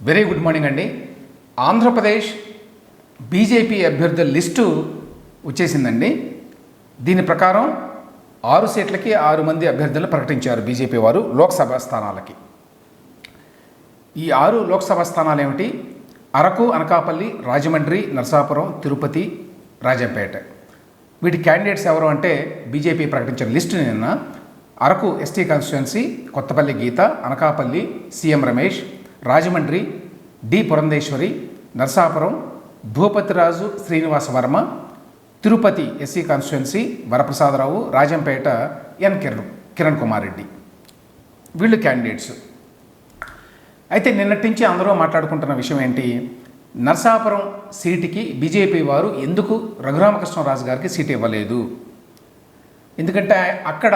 Very good morning అండి. Andhra Pradesh BJP అభ్యర్థుల list వచ్చేసిందండి. దీని ప్రకారం ఆరు సీట్లకి ఆరు మంది అభ్యర్థులు ప్రకటించారు బీజేపీ వారు లోక్సభ స్థానాలకి. ఈ ఆరు లోక్సభ స్థానాలు ఏమిటి? అరకు అనకాపల్లి రాజమండ్రి నరసాపురం తిరుపతి రాజంపేట. వీటి క్యాండిడేట్స్ ఎవరు అంటే బీజేపీ ప్రకటించిన లిస్టు నిన్న Araku ST constituency Kothapalli Geetha Anakapalli CM Ramesh Rajahmundry D Purandeswari Narasapuram Bhupathiraju Srinivasa Varma Tirupati SC constituency Varaprasadarao Rajampet N Kiran Kiran Kumar Reddy. వీళ్ళు క్యాండిడేట్స్. అయితే నిన్నటి నుంచి అందరూ మాట్లాడుకుంటున్న విషయం ఏంటి? నరసాపురం సీటుకి బీజేపీ వారు ఎందుకు రఘురామకృష్ణరాజు గారికి సీట్ ఇవ్వలేదు? ఎందుకంటే అక్కడ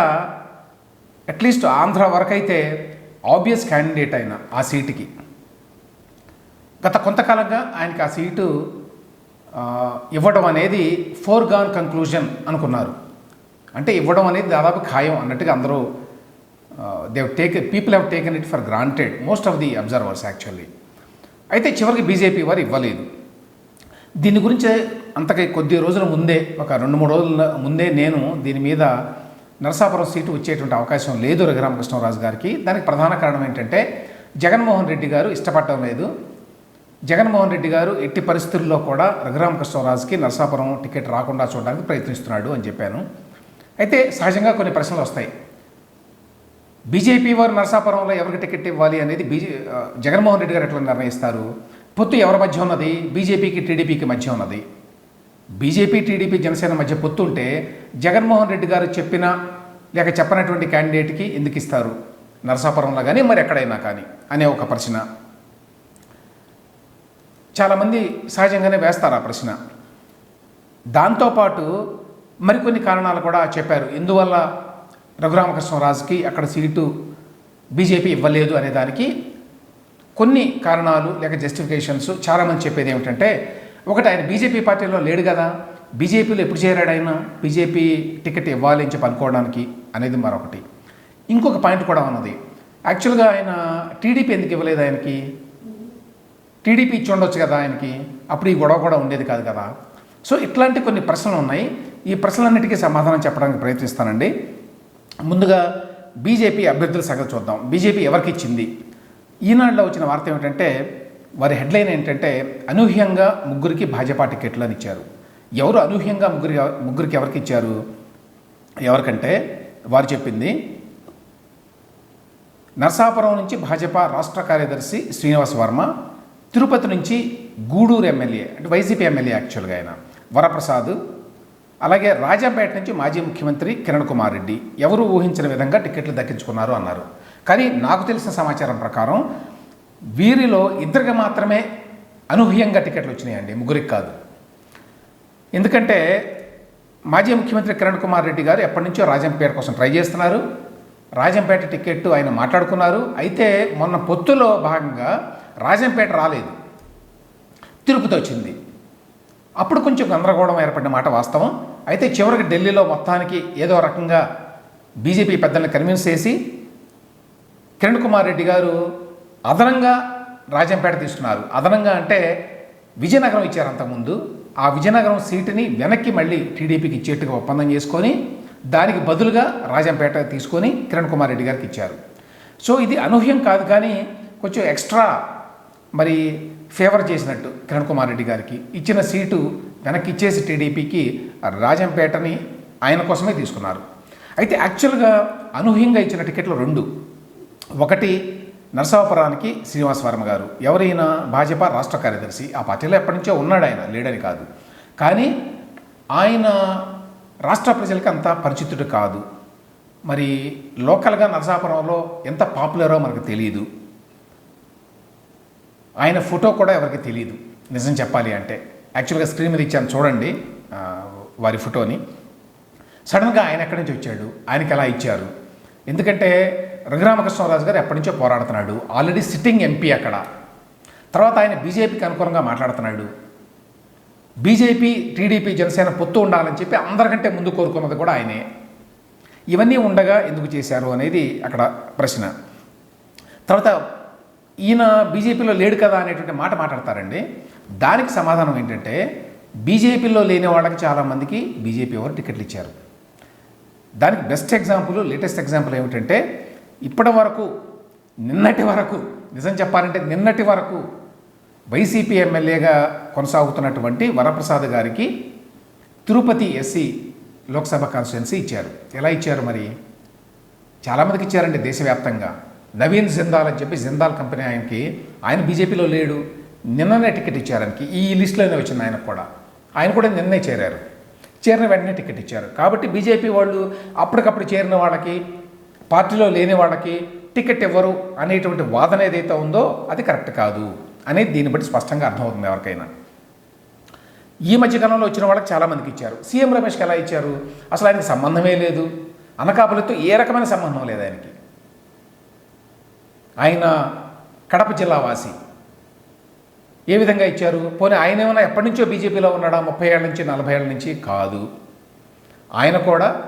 అట్లీస్ట్ ఆంధ్ర వరకు అయితే ఆబ్వియస్ క్యాండిడేట్ అయిన ఆ సీటుకి. గత కొంతకాలంగా ఆయనకి ఆ సీటు ఇవ్వడం అనేది ఫోర్గాన్ కంక్లూజన్ అనుకున్నారు. అంటే ఇవ్వడం అనేది దాదాపు ఖాయం అన్నట్టుగా అందరూ they've take people have taken it for granted most of the observers actually అయితే చివరికి బీజేపీ వారు ఇవ్వలేదు. దీని గురించి అంతకై కొద్ది రోజుల ముందే ఒక రెండు మూడు రోజుల ముందే నేను దీని మీద నరసాపురం సీటు వచ్చేటువంటి అవకాశం లేదు రఘురామకృష్ణరాజు గారికి. దానికి ప్రధాన కారణం ఏంటంటే జగన్మోహన్ రెడ్డి గారు ఇష్టపడటం లేదు. జగన్మోహన్ రెడ్డి గారు ఎట్టి పరిస్థితుల్లో కూడా రఘురామకృష్ణరాజుకి నరసాపురం టికెట్ రాకుండా చూడడానికి ప్రయత్నిస్తున్నాడు అని చెప్పాను. అయితే సహజంగా కొన్ని ప్రశ్నలు వస్తాయి. బీజేపీ వారు నరసాపురంలో ఎవరికి టికెట్ ఇవ్వాలి అనేది బీజే జగన్మోహన్ రెడ్డి గారు ఎట్లా నిర్ణయిస్తారు? పొత్తు ఎవరి మధ్య ఉన్నది? బీజేపీకి టీడీపీకి మధ్య ఉన్నది? బీజేపీ టీడీపీ జనసేన మధ్య పొత్తు ఉంటే జగన్మోహన్ రెడ్డి గారు చెప్పిన లేక చెప్పనటువంటి క్యాండిడేట్కి ఎందుకు ఇస్తారు? నరసాపురంలో కానీ మరి ఎక్కడైనా కానీ అనే ఒక ప్రశ్న. చాలామంది సహజంగానే వేస్తారు ఆ ప్రశ్న. దాంతోపాటు మరికొన్ని కారణాలు కూడా చెప్పారు. ఎందువల్ల రఘురామకృష్ణరాజుకి అక్కడ సీటు బీజేపీ ఇవ్వలేదు అనే దానికి కొన్ని కారణాలు లేక జస్టిఫికేషన్స్ చాలామంది చెప్పేది ఏమిటంటే ఒకటి ఆయన బీజేపీ పార్టీలో లేడు కదా బీజేపీలో ఎప్పుడు చేరాడు ఆయన? బీజేపీ టికెట్ ఇవ్వాలి అని చెప్పి అనుకోవడానికి అనేది మరొకటి. ఇంకొక పాయింట్ కూడా ఉన్నది. యాక్చువల్గా ఆయన టీడీపీ ఎందుకు ఇవ్వలేదు ఆయనకి? టీడీపీ ఇచ్చి ఉండొచ్చు కదా ఆయనకి. అప్పుడు ఈ గొడవ కూడా ఉండేది కాదు కదా. సో ఇట్లాంటి కొన్ని ప్రశ్నలు ఉన్నాయి. ఈ ప్రశ్నలన్నిటికీ సమాధానం చెప్పడానికి ప్రయత్నిస్తానండి. ముందుగా బీజేపీ అభ్యర్థుల సంగతి చూద్దాం. బీజేపీ ఎవరికి ఇచ్చింది? ఈనాడులో వచ్చిన వార్త ఏమిటంటే వారి హెడ్లైన్ ఏంటంటే అనూహ్యంగా ముగ్గురికి భాజపా టికెట్లు అని ఇచ్చారు. ఎవరు అనూహ్యంగా ముగ్గురి ముగ్గురికి ఎవరికి ఇచ్చారు? ఎవరికంటే వారు చెప్పింది నర్సాపురం నుంచి భాజపా రాష్ట్ర కార్యదర్శి శ్రీనివాస్ వర్మ తిరుపతి నుంచి గూడూరు ఎమ్మెల్యే అంటే వైసీపీ ఎమ్మెల్యే యాక్చువల్గా ఆయన. వరప్రసాద్ అలాగే రాజంపేట నుంచి మాజీ ముఖ్యమంత్రి కిరణ్ కుమార్ రెడ్డి. ఎవరు ఊహించిన విధంగా టికెట్లు దక్కించుకున్నారు అన్నారు. కానీ నాకు తెలిసిన సమాచారం ప్రకారం వీరిలో ఇద్దరికి మాత్రమే అనూహ్యంగా టికెట్లు వచ్చినాయండి ముగ్గురికి కాదు. ఎందుకంటే మాజీ ముఖ్యమంత్రి కిరణ్ కుమార్ రెడ్డి గారు ఎప్పటి నుంచో రాజంపేట కోసం ట్రై చేస్తున్నారు. రాజంపేట టికెట్ ఆయన మాట్లాడుకున్నారు. అయితే మొన్న పొత్తులో భాగంగా రాజంపేట రాలేదు. తిరుపతి వచ్చింది. అప్పుడు కొంచెం గందరగోళం ఏర్పడిన మాట వాస్తవం. అయితే చివరికి ఢిల్లీలో మొత్తానికి ఏదో రకంగా బీజేపీ పెద్దల్ని కన్విన్స్ చేసి కిరణ్ కుమార్ రెడ్డి గారు అదనంగా రాజంపేట తీసుకున్నారు. అదనంగా అంటే విజయనగరం ఇచ్చారు అంతకుముందు. ఆ విజయనగరం సీటుని వెనక్కి మళ్ళీ టీడీపీకి ఇచ్చేట్టుగా ఒప్పందం చేసుకొని దానికి బదులుగా రాజంపేట తీసుకొని కిరణ్ కుమార్ రెడ్డి గారికి ఇచ్చారు. సో ఇది అనూహ్యం కాదు కానీ కొంచెం ఎక్స్ట్రా మరి ఫేవర్ చేసినట్టు కిరణ్ కుమార్ రెడ్డి గారికి ఇచ్చిన సీటు వెనక్కి ఇచ్చేసి టీడీపీకి రాజంపేటని ఆయన కోసమే తీసుకున్నారు. అయితే యాక్చువల్గా అనూహ్యంగా ఇచ్చిన టికెట్లు రెండు. ఒకటి నరసాపురానికి శ్రీనివాస్ వర్మ గారు. ఎవరైనా భాజపా రాష్ట్ర కార్యదర్శి ఆ పార్టీలో ఎప్పటి నుంచో ఉన్నాడు ఆయన లేడని కాదు. కానీ ఆయన రాష్ట్ర ప్రజలకి అంత పరిచితుడు కాదు. మరి లోకల్గా నరసాపురంలో ఎంత పాపులరో మనకు తెలియదు ఆయన ఫోటో కూడా ఎవరికి తెలియదు నిజం చెప్పాలి అంటే. యాక్చువల్గా స్క్రీన్ మీద ఇచ్చాను చూడండి వారి ఫోటోని. సడన్గా ఆయన ఎక్కడి నుంచి వచ్చాడు? ఆయనకి ఎలా ఇచ్చారు? ఎందుకంటే రఘురామకృష్ణరాజు గారు ఎప్పటి నుంచో పోరాడుతున్నాడు. ఆల్రెడీ సిట్టింగ్ ఎంపీ అక్కడ. తర్వాత ఆయన బీజేపీకి అనుకూలంగా మాట్లాడుతున్నాడు. బీజేపీ టీడీపీ జనసేన పొత్తు ఉండాలని చెప్పి అందరికంటే ముందు కోరుకున్నది కూడా ఆయనే. ఇవన్నీ ఉండగా ఎందుకు చేశారు అనేది అక్కడ ప్రశ్న. తర్వాత ఈయన బీజేపీలో లేడు కదా అనేటువంటి మాట మాట్లాడతారండి. దానికి సమాధానం ఏంటంటే బీజేపీలో లేని వాళ్ళకి చాలామందికి బీజేపీ వారు టికెట్లు ఇచ్చారు. దానికి బెస్ట్ ఎగ్జాంపుల్ లేటెస్ట్ ఎగ్జాంపుల్ ఏమిటంటే ఇప్పటి వరకు నిన్నటి వరకు నిజం చెప్పాలంటే నిన్నటి వరకు వైసీపీ ఎమ్మెల్యేగా కొనసాగుతున్నటువంటి వరప్రసాద్ గారికి తిరుపతి ఎస్సీ లోక్సభ కాన్స్టిట్యున్సీ ఇచ్చారు. ఎలా ఇచ్చారు మరి? చాలామందికి ఇచ్చారండి దేశవ్యాప్తంగా. నవీన్ జిందాల్ అని చెప్పి జిందాల్ కంపెనీ ఆయనకి ఆయన బీజేపీలో లేడు. నిన్ననే టికెట్ ఇచ్చారు ఆయనకి. ఈ లిస్టులోనే వచ్చింది ఆయనకు కూడా. ఆయన కూడా నిన్నే చేరారు. చేరిన వెంటనే టికెట్ ఇచ్చారు. కాబట్టి బీజేపీ వాళ్ళు అప్పటికప్పుడు చేరిన వాళ్ళకి పార్టీలో లేని వాళ్ళకి టికెట్ ఇవ్వరు అనేటువంటి వాదన ఏదైతే ఉందో అది కరెక్ట్ కాదు అనేది దీన్ని బట్టి స్పష్టంగా అర్థమవుతుంది ఎవరికైనా. ఈ మధ్యకాలంలో వచ్చిన వాళ్ళకి చాలామందికి ఇచ్చారు. సీఎం రమేష్కి ఎలా ఇచ్చారు? అసలు ఆయనకి సంబంధమే లేదు. అనకాపల్లితో ఏ రకమైన సంబంధం లేదు ఆయనకి. ఆయన కడప జిల్లా వాసి. ఏ విధంగా ఇచ్చారు? పోనీ ఆయన ఏమైనా ఎప్పటి నుంచో బీజేపీలో ఉన్నాడా? ముప్పై ఏళ్ళ నుంచి నలభై ఏళ్ళ నుంచి? కాదు. ఆయన కూడా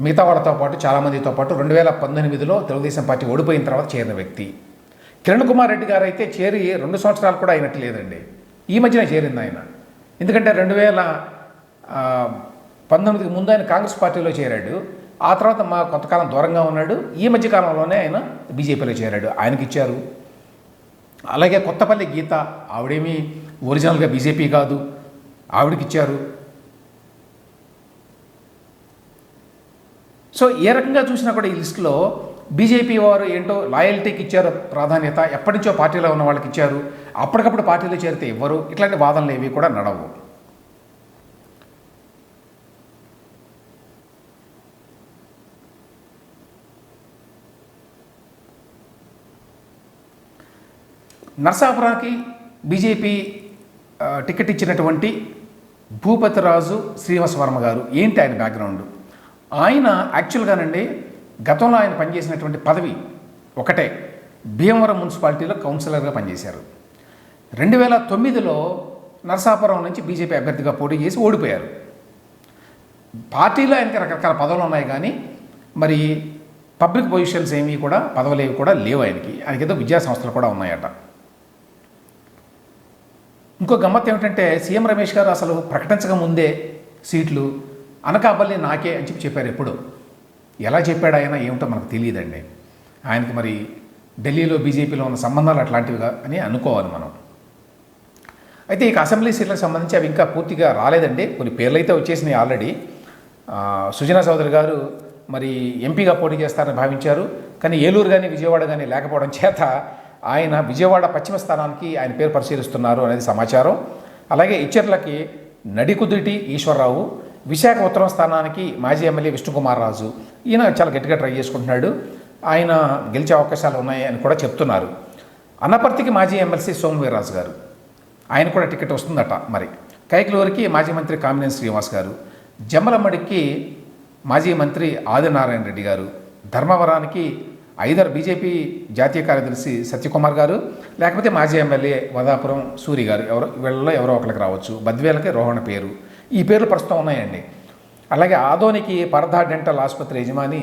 మిగతా వాళ్ళతో పాటు చాలామందితో పాటు రెండు వేల పంతొమ్మిదిలో తెలుగుదేశం పార్టీ ఓడిపోయిన తర్వాత చేరిన వ్యక్తి. కిరణ్ కుమార్ రెడ్డి గారు అయితే చేరి రెండు సంవత్సరాలు కూడా అయినట్టు లేదండి. ఈ మధ్యన చేరింది ఆయన. ఎందుకంటే రెండు వేల పంతొమ్మిదికి ముందు ఆయన కాంగ్రెస్ పార్టీలో చేరాడు. ఆ తర్వాత మా కొంతకాలం దూరంగా ఉన్నాడు. ఈ మధ్య కాలంలోనే ఆయన బీజేపీలో చేరాడు. ఆయనకి ఇచ్చారు. అలాగే కొత్తపల్లి గీత ఆవిడేమి ఒరిజినల్గా బీజేపీ కాదు. ఆవిడకి ఇచ్చారు. సో ఏ రకంగా చూసినా కూడా ఈ లిస్టులో బీజేపీ వారు ఏంటో లాయల్టీకి ఇచ్చారు ప్రాధాన్యత. ఎప్పటి నుంచో పార్టీలో ఉన్న వాళ్ళకి ఇచ్చారు. అప్పటికప్పుడు పార్టీలో చేరితే ఇవ్వరు ఇట్లాంటి వాదనలు ఏవి కూడా నడవు. నర్సాపురాకి బీజేపీ టికెట్ ఇచ్చినటువంటి భూపతిరాజు శ్రీనివాస వర్మ గారు. ఏంటి ఆయన బ్యాక్గ్రౌండ్ ఆయన యాక్చువల్గానండి గతంలో ఆయన పనిచేసినటువంటి పదవి ఒకటే. భీమవరం మున్సిపాలిటీలో కౌన్సిలర్గా పనిచేశారు. రెండు వేల తొమ్మిదిలో నరసాపురం నుంచి బీజేపీ అభ్యర్థిగా పోటీ చేసి ఓడిపోయారు. పార్టీలో ఆయనకి రకరకాల పదవులు ఉన్నాయి కానీ మరి పబ్లిక్ పొజిషన్స్ ఏమీ కూడా పదవులు ఏవి కూడా లేవు ఆయనకి. ఆయన ఏదో విద్యా సంస్థలు కూడా ఉన్నాయట. ఇంకో గమ్మత్ ఏమిటంటే సీఎం రమేష్ గారు అసలు ప్రకటించక ముందే సీట్లు అనకాపల్లి నాకే అని చెప్పి చెప్పారు ఎప్పుడు. ఎలా చెప్పాడు ఆయన ఏమిటో మనకు తెలియదండి. ఆయనకి మరి ఢిల్లీలో బీజేపీలో ఉన్న సంబంధాలు అట్లాంటివిగా అని అనుకోవాలి మనం. అయితే ఇక అసెంబ్లీ సీట్లకు సంబంధించి అవి ఇంకా పూర్తిగా రాలేదండి. కొన్ని పేర్లు అయితే వచ్చేసినాయి ఆల్రెడీ. సుజనా చౌదరి గారు మరి ఎంపీగా పోటీ చేస్తారని భావించారు. కానీ ఏలూరు కానీ విజయవాడ కానీ లేకపోవడం చేత ఆయన విజయవాడ పశ్చిమ స్థానానికి ఆయన పేరు పరిశీలిస్తున్నారు అనేది సమాచారం. అలాగే ఇచ్చర్లకి నడికుదుటి ఈశ్వరరావు విశాఖ ఉత్తరం స్థానానికి మాజీ ఎమ్మెల్యే విష్ణుకుమార్ రాజు ఈయన చాలా గట్టిగా ట్రై చేసుకుంటున్నాడు. ఆయన గెలిచే అవకాశాలు ఉన్నాయి అని కూడా చెప్తున్నారు. అనపర్తికి మాజీ ఎమ్మెల్సీ సోమవీర్రాజు గారు. ఆయన కూడా టికెట్ వస్తుందట మరి. కైకలూరికి మాజీ మంత్రి కామినేని శ్రీనివాస్ గారు. జమ్మలమ్మడికి మాజీ మంత్రి ఆదినారాయణ రెడ్డి గారు. ధర్మవరానికి ఐదర్ బీజేపీ జాతీయ కార్యదర్శి సత్యకుమార్ గారు లేకపోతే మాజీ ఎమ్మెల్యే వదాపురం సూరి గారు ఎవరో వీళ్ళలో ఎవరో ఒకరికి రావచ్చు. బద్వేలకి రోహణ పేరు. ఈ పేర్లు ప్రస్తుతం ఉన్నాయండి. అలాగే ఆదోనికి పరదా డెంటల్ ఆసుపత్రి యజమాని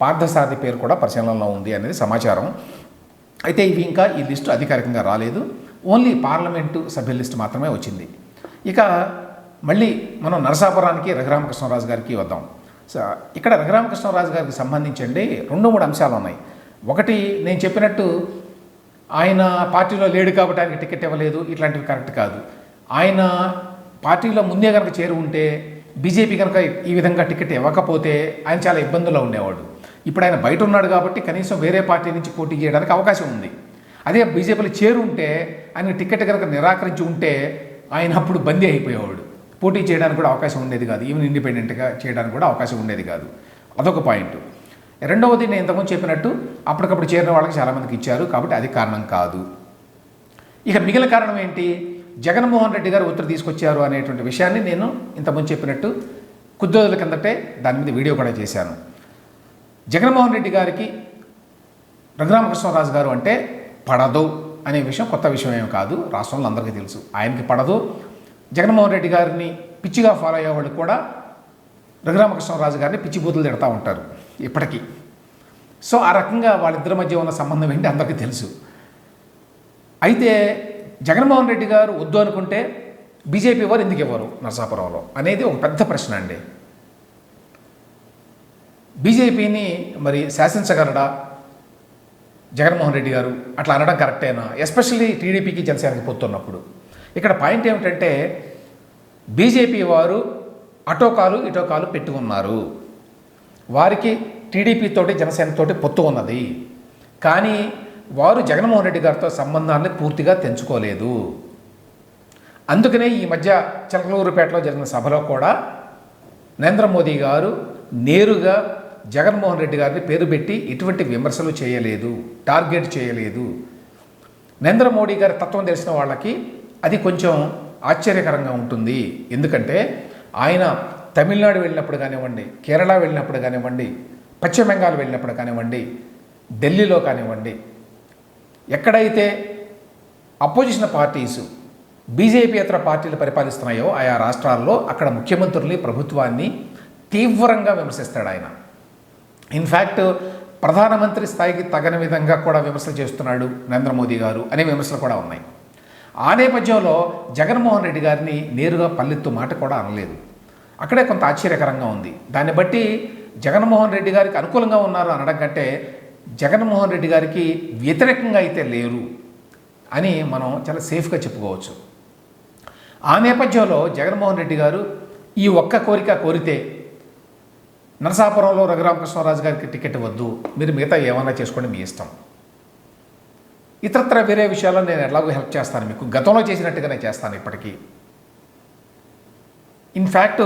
పార్థసారథి పేరు కూడా పరిశీలనలో ఉంది అనేది సమాచారం. అయితే ఇవి ఇంకా ఈ లిస్టు అధికారికంగా రాలేదు. ఓన్లీ పార్లమెంటు సభ్యుల లిస్టు మాత్రమే వచ్చింది. ఇక మళ్ళీ మనం నరసాపురానికి రఘురామకృష్ణరాజు గారికి వద్దాం. ఇక్కడ రఘురామకృష్ణరాజు గారికి సంబంధించండి రెండు మూడు అంశాలు ఉన్నాయి. ఒకటి నేను చెప్పినట్టు ఆయన పార్టీలో లేడు కాబట్టి ఆయనకి టికెట్ ఇవ్వలేదు ఇట్లాంటివి కరెక్ట్ కాదు. ఆయన పార్టీలో ముందే కనుక చేరి ఉంటే బీజేపీ కనుక ఈ విధంగా టికెట్ ఇవ్వకపోతే ఆయన చాలా ఇబ్బందుల్లో ఉండేవాడు. ఇప్పుడు ఆయన బయట ఉన్నాడు కాబట్టి కనీసం వేరే పార్టీ నుంచి పోటీ చేయడానికి అవకాశం ఉంది. అదే బీజేపీలో చేరు ఉంటే ఆయన టికెట్ కనుక నిరాకరించి ఉంటే ఆయన అప్పుడు బందీ అయిపోయేవాడు. పోటీ చేయడానికి కూడా అవకాశం ఉండేది కాదు. ఈవెన్ ఇండిపెండెంట్గా చేయడానికి కూడా అవకాశం ఉండేది కాదు. అదొక పాయింట్ రెండవది నేను ఇంతకుముందు చెప్పినట్టు అప్పటికప్పుడు చేరిన వాళ్ళకి చాలామందికి ఇచ్చారు కాబట్టి అది కారణం కాదు. ఇక మిగిలిన కారణం ఏంటి? జగన్మోహన్ రెడ్డి గారు ఒత్తిడి తీసుకొచ్చారు అనేటువంటి విషయాన్ని నేను ఇంతకుముందు చెప్పినట్టు కొద్ది రోజుల కిందటే దాని మీద వీడియో కూడా చేశాను. జగన్మోహన్ రెడ్డి గారికి రఘురామకృష్ణరాజు గారు అంటే పడదు అనే విషయం కొత్త విషయం ఏమి కాదు. రాష్ట్రంలో అందరికీ తెలుసు. ఆయనకి పడదు జగన్మోహన్ రెడ్డి గారిని పిచ్చిగా ఫాలో అయ్యే వాళ్ళు కూడా రఘురామకృష్ణరాజు గారిని పిచ్చి బూతులు తిడతా ఉంటారు ఇప్పటికీ. సో ఆ రకంగా వాళ్ళిద్దరి మధ్య ఉన్న సంబంధం ఏంటి అందరికీ తెలుసు. అయితే జగన్మోహన్ రెడ్డి గారు వద్దు అనుకుంటే బీజేపీ వారు ఎందుకు ఇవ్వరు నరసాపురంలో అనేది ఒక పెద్ద ప్రశ్న అండి. బీజేపీని మరి శాసించగలడా జగన్మోహన్ రెడ్డి గారు? అట్లా అనడం కరెక్టేనా? ఎస్పెషల్లీ టీడీపీకి జనసేనకి పొత్తున్నప్పుడు ఇక్కడ పాయింట్ ఏమిటంటే బీజేపీ వారు అటోకాలు ఇటోకాలు పెట్టుకున్నారు. వారికి టీడీపీతోటి జనసేనతోటి పొత్తు ఉన్నది. కానీ వారు జగన్మోహన్ రెడ్డి గారితో సంబంధాన్ని పూర్తిగా తెంచుకోలేదు. అందుకనే ఈ మధ్య చిలకలూరుపేటలో జరిగిన సభలో కూడా నరేంద్ర మోదీ గారు నేరుగా జగన్మోహన్ రెడ్డి గారిని పేరు పెట్టి ఎటువంటి విమర్శలు చేయలేదు టార్గెట్ చేయలేదు. నరేంద్ర మోడీ గారి తత్వం తెలిసిన వాళ్ళకి అది కొంచెం ఆశ్చర్యకరంగా ఉంటుంది. ఎందుకంటే ఆయన తమిళనాడు వెళ్ళినప్పుడు కానివ్వండి కేరళ వెళ్ళినప్పుడు కానివ్వండి పశ్చిమ బెంగాల్ వెళ్ళినప్పుడు కానివ్వండి ఢిల్లీలో కానివ్వండి ఎక్కడైతే అపోజిషన్ పార్టీసు ఇతర పార్టీలు పరిపాలిస్తున్నాయో ఆయా రాష్ట్రాల్లో అక్కడ ముఖ్యమంత్రుల్ని ప్రభుత్వాన్ని తీవ్రంగా విమర్శిస్తాడు ఆయన. ఇన్ఫ్యాక్ట్ ప్రధానమంత్రి స్థాయికి తగని విధంగా కూడా విమర్శలు చేస్తున్నాడు నరేంద్ర మోదీ గారు అనే విమర్శలు కూడా ఉన్నాయి. ఆ నేపథ్యంలో జగన్మోహన్ రెడ్డి గారిని నేరుగా పల్లెత్తు మాట కూడా అనలేదు. అక్కడే కొంత ఆశ్చర్యకరంగా ఉంది. దాన్ని బట్టి జగన్మోహన్ రెడ్డి గారికి అనుకూలంగా ఉన్నారు అనడం కంటే జగన్మోహన్ రెడ్డి గారికి వ్యతిరేకంగా అయితే లేరు అని మనం చాలా సేఫ్గా చెప్పుకోవచ్చు. ఆ నేపథ్యంలో జగన్మోహన్ రెడ్డి గారు ఈ ఒక్క కోరిక కోరితే నరసాపురంలో రఘురామకృష్ణరాజు గారికి టికెట్ వద్దు. మీరు మిగతా ఏమైనా చేసుకోండి మీ ఇష్టం. ఇతరత్ర వేరే విషయాల్లో నేను ఎలాగో హెల్ప్ చేస్తాను మీకు. గతంలో చేసినట్టుగానే చేస్తాను ఇప్పటికీ. ఇన్ఫ్యాక్ట్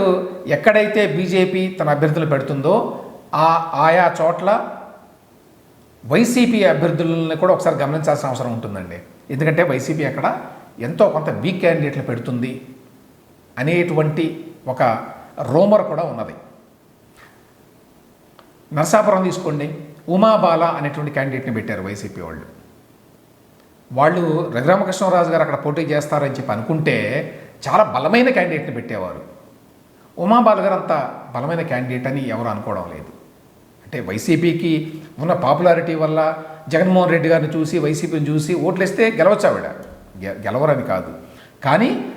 ఎక్కడైతే బీజేపీ తన అభ్యర్థులు పెడుతుందో ఆ ఆయా చోట్ల వైసీపీ అభ్యర్థులని కూడా ఒకసారి గమనించాల్సిన అవసరం ఉంటుందండి. ఎందుకంటే వైసీపీ అక్కడ ఎంతో కొంత వీక్ క్యాండిడేట్లు పెడుతుంది అనేటువంటి ఒక రోమర్ కూడా ఉన్నది. నరసాపురం తీసుకోండి ఉమాబాల అనేటువంటి క్యాండిడేట్ని పెట్టారు వైసీపీ వాళ్ళు. వాళ్ళు రఘురామకృష్ణరాజు గారు అక్కడ పోటీ చేస్తారని చెప్పి అనుకుంటే చాలా బలమైన క్యాండిడేట్ని పెట్టేవారు. ఉమాబాలు గారు అంత బలమైన క్యాండిడేట్ అని ఎవరు అనుకోవడం లేదు. అంటే వైసీపీకి ఉన్న పాపులారిటీ వల్ల జగన్మోహన్ రెడ్డి గారిని చూసి వైసీపీని చూసి ఓట్లేస్తే గెలవచ్చు ఆవిడ. గె- గెలవరని కాదు. కానీ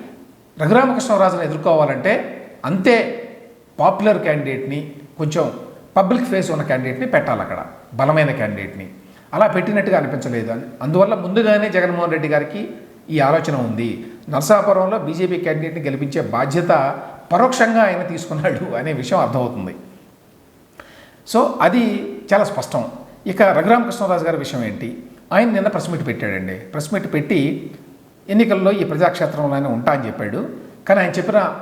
రఘురామకృష్ణరాజును ఎదుర్కోవాలంటే అంతే పాపులర్ క్యాండిడేట్ని కొంచెం పబ్లిక్ ఫేస్ ఉన్న క్యాండిడేట్ని పెట్టాలి అక్కడ బలమైన క్యాండిడేట్ని. అలా పెట్టినట్టుగా అనిపించలేదు. అని- అందువల్ల ముందుగానే జగన్మోహన్ రెడ్డి గారికి ఈ ఆలోచన ఉంది. నరసాపురంలో బీజేపీ క్యాండిడేట్ని గెలిపించే బాధ్యత పరోక్షంగా ఆయన తీసుకున్నాడు అనే విషయం అర్థమవుతుంది. సో అది చాలా స్పష్టం. ఇక రఘురామకృష్ణరాజు గారి విషయం ఏంటి? ఆయన నిన్న ప్రెస్ మీట్ పెట్టాడండి. ప్రెస్ మీట్ పెట్టి ఎన్నికల్లో ఈ ప్రజాక్షేత్రంలో ఆయన ఉంటా అని చెప్పాడు. కానీ ఆయన చెప్పిన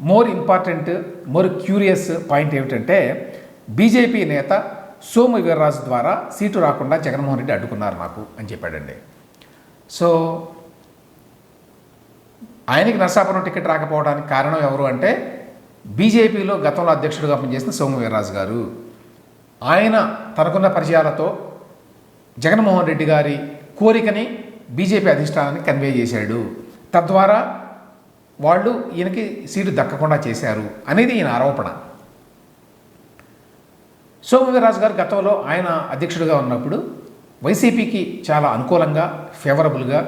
more important more curious point ఏమిటంటే బీజేపీ నేత సోము వీర్రాజు ద్వారా సీటు రాకుండా జగన్మోహన్ రెడ్డి అడ్డుకున్నారు నాకు అని చెప్పాడండి. సో ఆయనకి నర్సాపురం టికెట్ రాకపోవడానికి కారణం ఎవరు అంటే బీజేపీలో గతంలో అధ్యక్షుడిగా పనిచేసిన సోము వీర్రాజు గారు. ఆయన తనకున్న పరిచయాలతో జగన్మోహన్ రెడ్డి గారి కోరికని బీజేపీ అధిష్టానాన్ని కన్వే చేశాడు. తద్వారా వాళ్ళు ఈయనకి సీటు దక్కకుండా చేశారు అనేది ఈయన ఆరోపణ. సోమవీరాజు గారు గతంలో ఆయన అధ్యక్షుడిగా ఉన్నప్పుడు వైసీపీకి చాలా అనుకూలంగా ఫేవరబుల్గా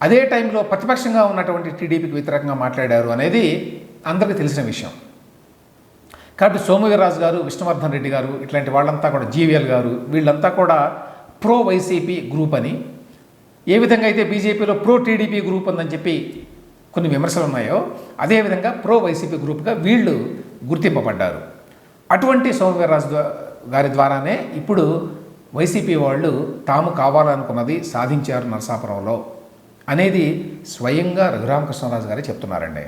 అదే టైంలో ప్రతిపక్షంగా ఉన్నటువంటి టీడీపీకి వ్యతిరేకంగా మాట్లాడారు అనేది అందరికీ తెలిసిన విషయం. కాబట్టి సోమవీర్రాజు గారు విష్ణువర్ధన్ రెడ్డి గారు ఇట్లాంటి వాళ్ళంతా కూడా జీవీఎల్ గారు వీళ్ళంతా కూడా ప్రో వైసీపీ గ్రూప్ అని. ఏ విధంగా అయితే బీజేపీలో ప్రో టీడీపీ గ్రూప్ ఉందని చెప్పి కొన్ని విమర్శలు ఉన్నాయో అదేవిధంగా ప్రో వైసీపీ గ్రూప్గా వీళ్ళు గుర్తింపబడ్డారు. అటువంటి సోమవీర్రాజు గారి ద్వారానే ఇప్పుడు వైసీపీ వాళ్ళు తాము కావాలనుకున్నది సాధించారు నరసాపురంలో అనేది స్వయంగా రఘురామకృష్ణరాజు గారే చెప్తున్నారండి.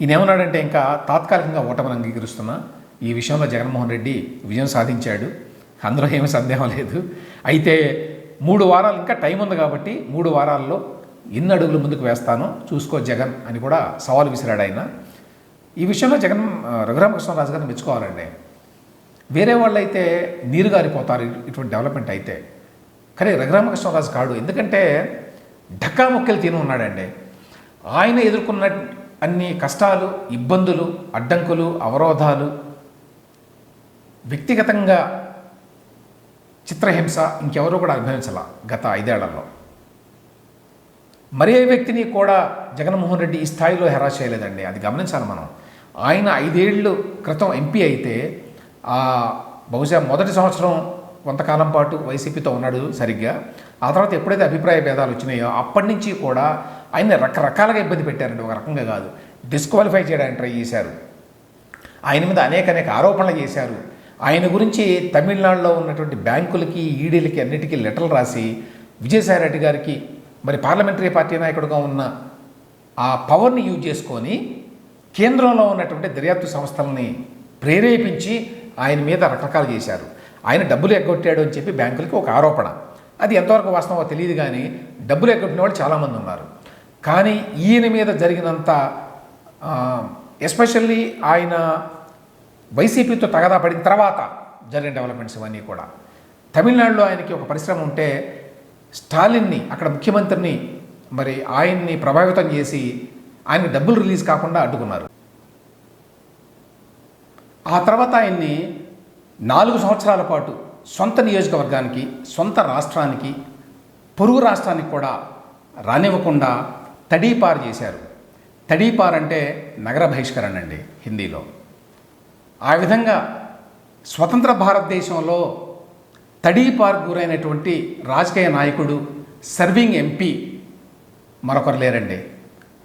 ఈయనేమన్నాడంటే ఇంకా తాత్కాలికంగా ఓటమిని అంగీకరిస్తున్నా ఈ విషయంలో జగన్మోహన్ రెడ్డి విజయం సాధించాడు అందులో ఏమీ సందేహం లేదు. అయితే మూడు వారాలు ఇంకా టైం ఉంది కాబట్టి మూడు వారాల్లో ఎన్ని అడుగులు ముందుకు వేస్తానో చూసుకో జగన్ అని కూడా సవాల్ విసిరాడు ఆయన. ఈ విషయంలో జగన్ రఘురామకృష్ణరాజు గారిని మెచ్చుకోవాలండి. వేరే వాళ్ళైతే నీరు గారిపోతారు ఇటువంటి డెవలప్మెంట్ అయితే. కానీ రఘురామకృష్ణరాజు కాడు. ఎందుకంటే ఢక్కా ముక్కలు తిని ఉన్నాడండి. ఆయన ఎదుర్కొన్న అన్ని కష్టాలు ఇబ్బందులు అడ్డంకులు అవరోధాలు వ్యక్తిగతంగా చిత్రహింస ఇంకెవరూ కూడా అనుభవించాల గత ఐదేళ్ళలో. మరే వ్యక్తిని కూడా జగన్మోహన్ రెడ్డి ఈ స్థాయిలో హెరాస్ చేయలేదండి. అది గమనించాలి మనం. ఆయన ఐదేళ్ళు క్రితం ఎంపీ అయితే బహుశా మొదటి సంవత్సరం కొంతకాలం పాటు వైసీపీతో ఉన్నాడు సరిగ్గా. ఆ తర్వాత ఎప్పుడైతే అభిప్రాయ భేదాలు వచ్చినాయో అప్పటి నుంచి కూడా ఆయన రకరకాలుగా ఇబ్బంది పెట్టారండి. ఒక రకంగా కాదు. డిస్క్వాలిఫై చేయడానికి ట్రై చేశారు. ఆయన మీద అనేక అనేక ఆరోపణలు చేశారు. ఆయన గురించి తమిళనాడులో ఉన్నటువంటి బ్యాంకులకి ఈడీలకి అన్నిటికీ లెటర్లు రాసి విజయసాయి రెడ్డి గారికి మరి పార్లమెంటరీ పార్టీ నాయకుడిగా ఉన్న ఆ పవర్ని యూజ్ చేసుకొని కేంద్రంలో ఉన్నటువంటి దర్యాప్తు సంస్థలని ప్రేరేపించి ఆయన మీద రకరకాలు చేశారు. ఆయన డబ్బులు ఎగ్గొట్టాడు అని చెప్పి బ్యాంకులకి ఒక ఆరోపణ. అది ఎంతవరకు వాస్తవమో తెలియదు కానీ డబ్బులు ఎగ్గొట్టిన వాళ్ళు చాలామంది ఉన్నారు. కానీ ఈయన మీద జరిగినంత ఎస్పెషల్లీ ఆయన వైసీపీతో తగదా పడిన తర్వాత జరిగిన డెవలప్మెంట్స్ ఇవన్నీ కూడా. తమిళనాడులో ఆయనకి ఒక పరిశ్రమ ఉంటే స్టాలిన్ని అక్కడ ముఖ్యమంత్రిని మరి ఆయన్ని ప్రభావితం చేసి ఆయన డబ్బులు రిలీజ్ కాకుండా అడ్డుకున్నారు. ఆ తర్వాత ఆయన్ని నాలుగు సంవత్సరాల పాటు సొంత నియోజకవర్గానికి సొంత రాష్ట్రానికి పొరుగు రాష్ట్రానికి కూడా రానివ్వకుండా తడీపారు చేశారు. తడీపార్ అంటే నగర బహిష్కరణ అండి హిందీలో. ఆ విధంగా స్వతంత్ర భారతదేశంలో తడీపార్ గురైనటువంటి రాజకీయ నాయకుడు సర్వింగ్ ఎంపీ మరొకరు లేరండి.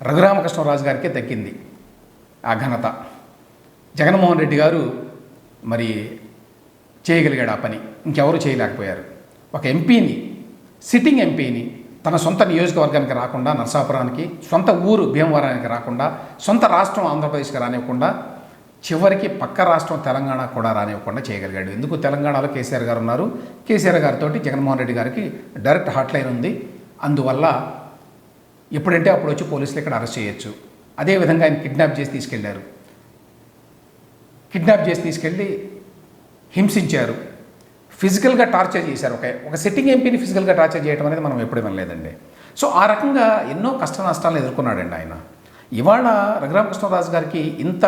రఘురామకృష్ణరాజు గారికే దక్కింది ఆ ఘనత. జగన్మోహన్ రెడ్డి గారు మరి చేయగలిగాడు ఆ పని. ఇంకెవరు చేయలేకపోయారు. ఒక ఎంపీని సిట్టింగ్ ఎంపీని తన సొంత నియోజకవర్గానికి రాకుండా నరసాపురానికి సొంత ఊరు భీమవరానికి రాకుండా సొంత రాష్ట్రం ఆంధ్రప్రదేశ్కి రానివ్వకుండా చివరికి పక్క రాష్ట్రం తెలంగాణ కూడా రానివ్వకుండా చేయగలిగాడు. ఎందుకు తెలంగాణలో కేసీఆర్ గారు ఉన్నారు? కేసీఆర్ గారితో జగన్మోహన్ రెడ్డి గారికి డైరెక్ట్ హాట్లైన్ ఉంది. అందువల్ల ఎప్పుడంటే అప్పుడు వచ్చి పోలీసులు ఇక్కడ అరెస్ట్ చేయొచ్చు. అదేవిధంగా ఆయన కిడ్నాప్ చేసి తీసుకెళ్ళారు. కిడ్నాప్ చేసి తీసుకెళ్ళి హింసించారు. ఫిజికల్గా టార్చర్ చేశారు. ఒక ఒక సిట్టింగ్ ఎంపీని ఫిజికల్గా టార్చర్ చేయడం అనేది మనం ఎప్పుడు వినలేదండి. సో ఆ రకంగా ఎన్నో కష్ట నష్టాలను ఎదుర్కొన్నాడండి ఆయన. ఇవాళ రఘురామకృష్ణరాజు గారికి ఇంత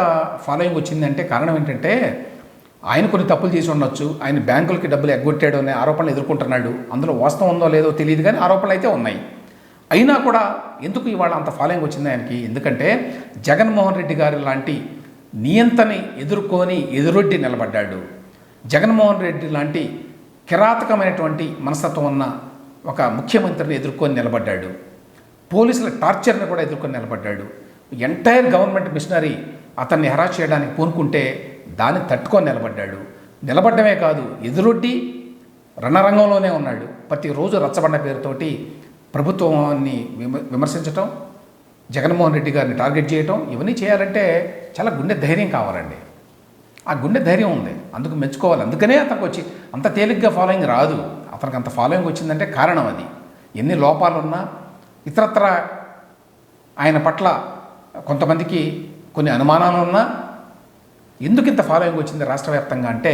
ఫాలోయింగ్ వచ్చిందంటే కారణం ఏంటంటే ఆయన కొన్ని తప్పులు చేసి ఉండొచ్చు. ఆయన బ్యాంకులకి డబ్బులు ఎగ్గొట్టాడు అనే ఆరోపణలు ఎదుర్కొంటున్నాడు. అందులో వాస్తవం ఉందో లేదో తెలియదు కానీ ఆరోపణలు అయితే ఉన్నాయి. అయినా కూడా ఎందుకు ఇవాళ అంత ఫాలోయింగ్ వచ్చింది ఆయనకి? ఎందుకంటే జగన్మోహన్ రెడ్డి గారి లాంటి నియంతని ఎదుర్కొని ఎదురొడ్డి నిలబడ్డాడు. జగన్మోహన్ రెడ్డి లాంటి కిరాతకమైనటువంటి మనస్తత్వం ఉన్న ఒక ముఖ్యమంత్రిని ఎదుర్కొని నిలబడ్డాడు. పోలీసుల టార్చర్ని కూడా ఎదుర్కొని నిలబడ్డాడు. ఎంటైర్ గవర్నమెంట్ మిషనరీ అతన్ని హెరాస్ చేయడానికి పూనుకుంటే దాన్ని తట్టుకొని నిలబడ్డాడు. నిలబడ్డమే కాదు ఎదురొడ్డి రణరంగంలోనే ఉన్నాడు. ప్రతిరోజు రచ్చబండ పేరుతోటి ప్రభుత్వాన్ని విమ విమర్శించటం జగన్మోహన్ రెడ్డి గారిని టార్గెట్ చేయటం ఇవన్నీ చేయాలంటే చాలా గుండె ధైర్యం కావాలండి. ఆ గుండె ధైర్యం ఉంది. అందుకు మెచ్చుకోవాలి. అందుకనే అతనికి వచ్చి అంత తేలిగ్గా ఫాలోయింగ్ రాదు. అతనికి అంత ఫాలోయింగ్ వచ్చిందంటే కారణం అది. ఎన్ని లోపాలున్నా ఇతరత్ర ఆయన పట్ల కొంతమందికి కొన్ని అనుమానాలు ఉన్నా ఎందుకు ఇంత ఫాలోయింగ్ వచ్చింది రాష్ట్ర వ్యాప్తంగా అంటే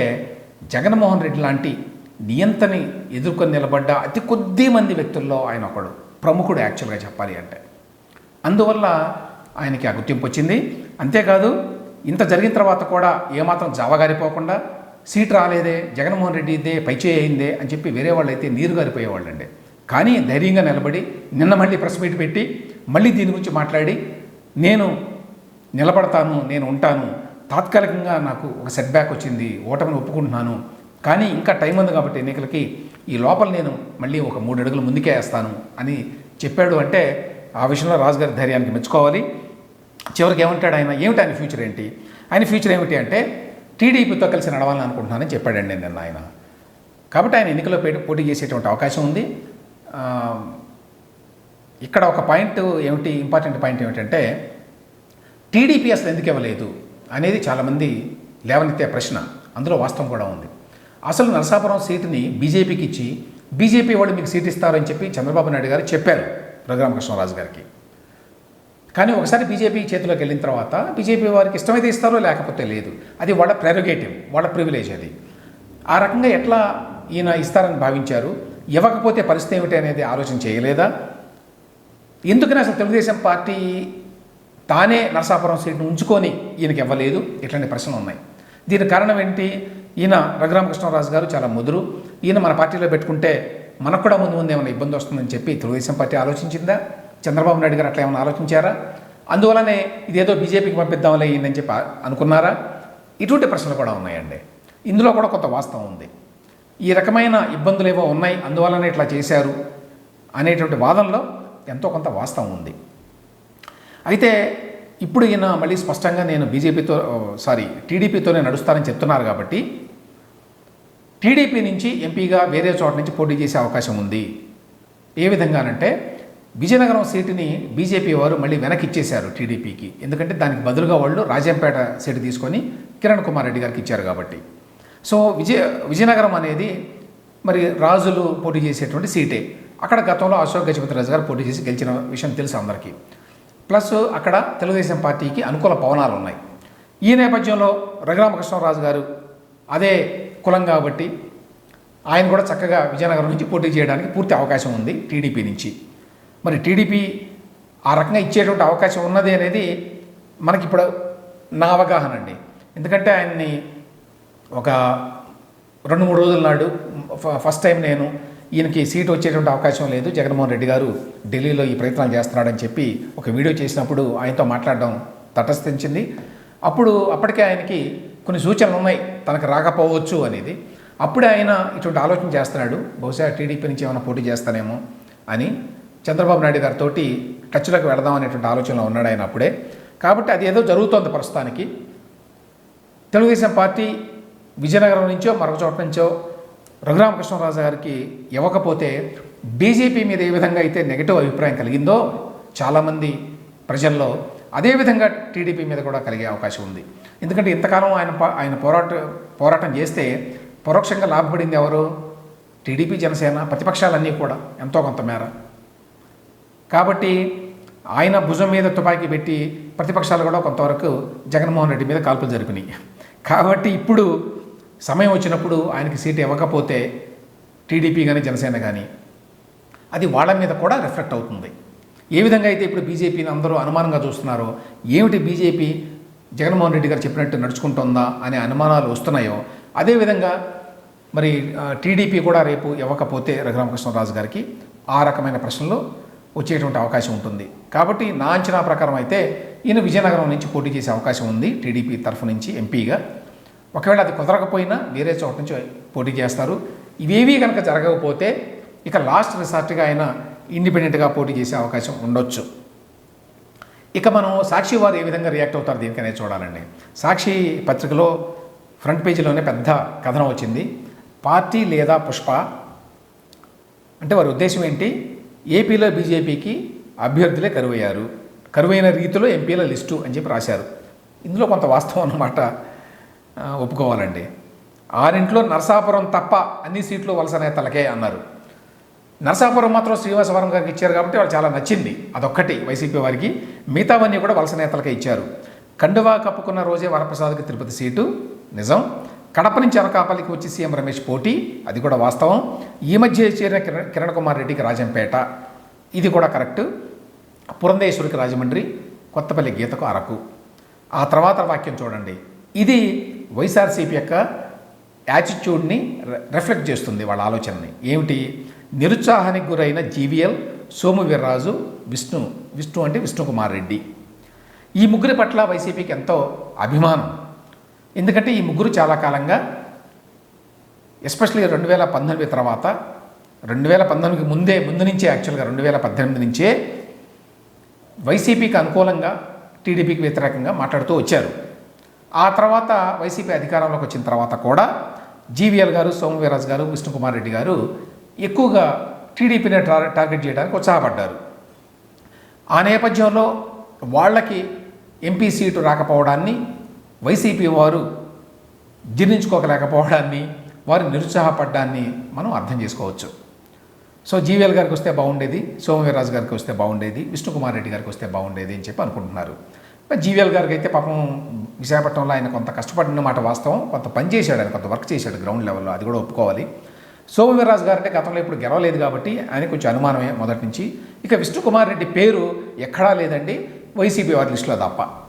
జగన్మోహన్ రెడ్డి లాంటి నియంతని ఎదుర్కొని నిలబడ్డ అతి కొద్ది మంది వ్యక్తుల్లో ఆయన ఒకడు. ప్రముఖుడు యాక్చువల్గా చెప్పాలి అంటే. అందువల్ల ఆయనకి ఆ గుర్తింపు వచ్చింది. అంతేకాదు ఇంత జరిగిన తర్వాత కూడా ఏమాత్రం జావగారిపోకుండా సీట్ రాలేదే జగన్మోహన్ రెడ్డి ఇదే పైచేయి అయిందే అని చెప్పి వేరే వాళ్ళు అయితే నీరు గారిపోయేవాళ్ళండి. కానీ ధైర్యంగా నిలబడి నిన్న మళ్ళీ ప్రెస్ మీట్ పెట్టి మళ్ళీ దీని గురించి మాట్లాడి నేను నిలబడతాను నేను ఉంటాను తాత్కాలికంగా నాకు ఒక సెట్ బ్యాక్ వచ్చింది ఓటమిని ఒప్పుకుంటున్నాను కానీ ఇంకా టైం ఉంది కాబట్టి ఎన్నికలకి ఈ లోపల నేను మళ్ళీ ఒక మూడు అడుగులు ముందుకే వేస్తాను అని చెప్పాడు అంటే ఆ విషయంలో రాజుగారి ధైర్యానికి మెచ్చుకోవాలి. చివరికి ఏమంటాడు ఆయన? ఏమిటి ఆయన ఫ్యూచర్ ఏంటి? ఆయన ఫ్యూచర్ ఏమిటి అంటే టీడీపీతో కలిసి నడవాలని అనుకుంటున్నానని చెప్పాడండి నిన్న ఆయన. కాబట్టి ఆయన ఎన్నికల్లో పోటీ పోటీ చేసేటువంటి అవకాశం ఉంది. ఇక్కడ ఒక పాయింట్ ఏమిటి? ఇంపార్టెంట్ పాయింట్ ఏమిటంటే టీడీపీ అసలు ఎందుకు ఇవ్వలేదు అనేది చాలామంది లేవనెత్తే ప్రశ్న. అందులో వాస్తవం కూడా ఉంది. అసలు నరసాపురం సీటుని బీజేపీకి ఇచ్చి బీజేపీ వాళ్ళు మీకు సీట్ ఇస్తారని చెప్పి చంద్రబాబు నాయుడు గారు చెప్పారు రఘురామకృష్ణరాజు గారికి. కానీ ఒకసారి బీజేపీ చేతిలోకి వెళ్ళిన తర్వాత బీజేపీ వారికి ఇష్టమైతే ఇస్తారో లేకపోతే లేదు. అది వాళ్ళ ప్రెరోగేటివ్ వాళ్ళ ప్రివిలేజ్ అది. ఆ రకంగా ఎట్లా ఈయన ఇస్తారని భావించారు? ఇవ్వకపోతే పరిస్థితి ఏమిటి అనేది ఆలోచన చేయలేదా? ఎందుకని అసలు తెలుగుదేశం పార్టీ తానే నరసాపురం సీట్ను ఉంచుకొని ఈయనకి ఇవ్వలేదు? ఇట్లాంటి ప్రశ్నలు ఉన్నాయి. దీని కారణం ఏంటి? ఈయన రఘురామకృష్ణరాజు గారు చాలా ముదురు. ఈయన మన పార్టీలో పెట్టుకుంటే మనకు కూడా ముందు ముందు ఏమైనా ఇబ్బంది వస్తుందని చెప్పి తెలుగుదేశం పార్టీ ఆలోచించిందా? చంద్రబాబు నాయుడు గారు అట్లా ఏమైనా ఆలోచించారా? అందువలనే ఇదేదో బీజేపీకి పంపిద్దాంలే ఈయనని చెప్పి అనుకున్నారా? ఇటువంటి ప్రశ్నలు కూడా ఉన్నాయండి. ఇందులో కూడా కొంత వాస్తవం ఉంది. ఈ రకమైన ఇబ్బందులు ఏవో ఉన్నాయి అందువలనే ఇట్లా చేశారు అనేటువంటి వాదనలో ఎంతో కొంత వాస్తవం ఉంది. అయితే ఇప్పుడు ఈయన మళ్ళీ స్పష్టంగా నేను బీజేపీతో సారీ టీడీపీతోనే నడుస్తానని చెప్తున్నారు కాబట్టి టీడీపీ నుంచి ఎంపీగా వేరే చోట నుంచి పోటీ చేసే అవకాశం ఉంది. ఏ విధంగానంటే విజయనగరం సీటుని బీజేపీ వారు మళ్ళీ వెనక్కి ఇచ్చేశారు టీడీపీకి. ఎందుకంటే దానికి బదులుగా వాళ్ళు రాజంపేట సీటు తీసుకొని కిరణ్ కుమార్ రెడ్డి గారికి ఇచ్చారు కాబట్టి. సో విజయ విజయనగరం అనేది మరి రాజులు పోటీ చేసేటువంటి సీటే. అక్కడ గతంలో అశోక్ గజపతి రాజు గారు పోటీ చేసి గెలిచిన విషయం తెలుసు అందరికీ? ప్లస్ అక్కడ తెలుగుదేశం పార్టీకి అనుకూల పవనాలు ఉన్నాయి ఈ నేపథ్యంలో రఘురామకృష్ణరాజు గారు అదే కులం కాబట్టి ఆయన కూడా చక్కగా విజయనగరం నుంచి పోటీ చేయడానికి పూర్తి అవకాశం ఉంది టీడీపీ నుంచి. మరి టీడీపీ ఆ రకంగా ఇచ్చేటువంటి అవకాశం ఉన్నది అనేది మనకి ఇప్పుడు నా అవగాహన అండి. ఎందుకంటే ఆయన్ని ఒక రెండు మూడు రోజుల నాడు ఫ- ఫస్ట్ టైం నేను ఈయనకి సీట్ వచ్చేటువంటి అవకాశం లేదు. జగన్మోహన్ రెడ్డి గారు ఢిల్లీలో ఈ ప్రయత్నాలు చేస్తున్నాడని చెప్పి ఒక వీడియో చేసినప్పుడు ఆయనతో మాట్లాడడం తటస్థించింది. అప్పుడు అప్పటికే ఆయనకి కొన్ని సూచనలు ఉన్నాయి. తనకు రాకపోవచ్చు అనేది. అప్పుడే ఆయన ఇటువంటి ఆలోచన చేస్తున్నాడు. బహుశా టీడీపీ నుంచి ఏమైనా పోటీ చేస్తానేమో అని చంద్రబాబు నాయుడు గారితో టచ్లోకి వెళదాం అనేటువంటి ఆలోచనలో ఉన్నాడు ఆయన అప్పుడే. కాబట్టి అది ఏదో జరుగుతోంది ప్రస్తుతానికి. తెలుగుదేశం పార్టీ విజయనగరం నుంచో మరొక చోట నుంచో రఘురామకృష్ణరాజు గారికి ఇవ్వకపోతే బీజేపీ మీద ఏ విధంగా అయితే నెగిటివ్ అభిప్రాయం కలిగిందో చాలామంది ప్రజల్లో అదేవిధంగా టీడీపీ మీద కూడా కలిగే అవకాశం ఉంది. ఎందుకంటే ఇంతకాలం ఆయన ఆయన పోరాట పోరాటం చేస్తే పరోక్షంగా లాభపడింది ఎవరు? టీడీపీ జనసేన ప్రతిపక్షాలన్నీ కూడా ఎంతో కొంత మేర. కాబట్టి ఆయన భుజం మీద తుపాకీ పెట్టి ప్రతిపక్షాలు కూడా కొంతవరకు జగన్మోహన్ రెడ్డి మీద కాల్పులు జరిపినాయి. కాబట్టి ఇప్పుడు సమయం వచ్చినప్పుడు ఆయనకి సీట్ ఇవ్వకపోతే టీడీపీ కానీ జనసేన కానీ అది వాళ్ళ మీద కూడా రిఫ్లెక్ట్ అవుతుంది. ఏ విధంగా అయితే ఇప్పుడు బీజేపీని అందరూ అనుమానంగా చూస్తున్నారో ఏమిటి బీజేపీ జగన్మోహన్ రెడ్డి గారు చెప్పినట్టు నడుచుకుంటుందా అనే అనుమానాలు వస్తున్నాయో అదేవిధంగా మరి టీడీపీ కూడా రేపు ఇవ్వకపోతే రఘురామకృష్ణరాజు గారికి ఆ రకమైన ప్రశ్నలు వచ్చేటువంటి అవకాశం ఉంటుంది. కాబట్టి నా అంచనా ప్రకారం అయితే ఈయన విజయనగరం నుంచి పోటీ చేసే అవకాశం ఉంది టీడీపీ తరఫు నుంచి ఎంపీగా. ఒకవేళ అది కుదరకపోయినా వేరే చోట నుంచి పోటీ చేస్తారు. ఇవేవీ కనుక జరగకపోతే ఇక లాస్ట్ రిసార్ట్గా ఆయన ఇండిపెండెంట్గా పోటీ చేసే అవకాశం ఉండొచ్చు. ఇక మనం సాక్షి వారు ఏ విధంగా రియాక్ట్ అవుతారు దీనికనే చూడాలండి. సాక్షి పత్రికలో ఫ్రంట్ పేజీలోనే పెద్ద కథనం వచ్చింది. పార్టీ లేదా పుష్ప? అంటే వారి ఉద్దేశం ఏంటి? ఏపీలో బీజేపీకి అభ్యర్థులే కరువయ్యారు. కరువైన రీతిలో ఎంపీల లిస్టు అని చెప్పి రాశారు. ఇందులో కొంత వాస్తవం అన్నమాట. ఒప్పుకోవాలండి. ఆరింట్లో నరసాపురం తప్ప అన్ని సీట్లు వలస నేతలకే అన్నారు. నరసాపురం మాత్రం శ్రీనివాసవరం గారికి ఇచ్చారు కాబట్టి వాళ్ళు చాలా నచ్చింది. అదొక్కటి వైసీపీ వారికి. మిగతావన్నీ కూడా వలస నేతలకే ఇచ్చారు. కండువా కప్పుకున్న రోజే వరప్రసాద్కి తిరుపతి సీటు. నిజం. కడప నుంచి అనకాపల్లికి వచ్చి సీఎం రమేష్ పోటీ. అది కూడా వాస్తవం. ఈ మధ్య చేరిన కిరణ్ కిరణ్ కుమార్ రెడ్డికి రాజంపేట. ఇది కూడా కరెక్ట్. పురంధేశ్వరికి రాజమండ్రి కొత్తపల్లి గీతకు అరకు. ఆ తర్వాత వాక్యం చూడండి. ఇది వైఎస్ఆర్సీపీ యొక్క యాటిట్యూడ్ని రిఫ్లెక్ట్ చేస్తుంది వాళ్ళ ఆలోచనని. ఏమిటి? నిరుత్సాహానికి గురైన జీవీఎల్ సోము వీర్రాజు విష్ణు విష్ణు అంటే విష్ణుకుమార్ రెడ్డి. ఈ ముగ్గురి పట్ల వైసీపీకి ఎంతో అభిమానం. ఎందుకంటే ఈ ముగ్గురు చాలా కాలంగా ఎస్పెషల్లీ రెండు వేల పంతొమ్మిది తర్వాత రెండు వేల పంతొమ్మిదికి ముందే ముందు నుంచే యాక్చువల్గా రెండు వేల పద్దెనిమిది నుంచే వైసీపీకి అనుకూలంగా టీడీపీకి వ్యతిరేకంగా మాట్లాడుతూ వచ్చారు. ఆ తర్వాత వైసీపీ అధికారంలోకి వచ్చిన తర్వాత కూడా జీవీఎల్ గారు సోమవీరాజ్ గారు విష్ణుకుమార్ రెడ్డి గారు ఎక్కువగా టీడీపీని టార్ టార్గెట్ చేయడానికి ఉత్సాహపడ్డారు. ఆ నేపథ్యంలో వాళ్ళకి ఎంపీ సీటు రాకపోవడాన్ని వైసీపీ వారు జీర్ణించుకోకలేకపోవడాన్ని వారు నిరుత్సాహపడ్డాన్ని మనం అర్థం చేసుకోవచ్చు. సో జీవీఎల్ గారికి వస్తే బాగుండేది సోమవీరాజు గారికి వస్తే బాగుండేది విష్ణుకుమార్ రెడ్డి గారికి వస్తే బాగుండేది అని చెప్పి అనుకుంటున్నారు. జీవీఎల్ గారికి అయితే పాపం విశాఖపట్నంలో ఆయన కొంత కష్టపడిన మాట వాస్తవం. కొంత పని చేశాడు ఆయన కొంత వర్క్ చేశాడు గ్రౌండ్ లెవెల్లో అది కూడా ఒప్పుకోవాలి. సోమవీర్రాజు గారు అంటే గతంలో ఇప్పుడు గెలవలేదు కాబట్టి ఆయన కొంచెం అనుమానమే మొదటి నుంచి. ఇక విష్ణుకుమార్ రెడ్డి పేరు ఎక్కడా లేదండి. వైసీపీ వారి లిస్టులో తప్ప.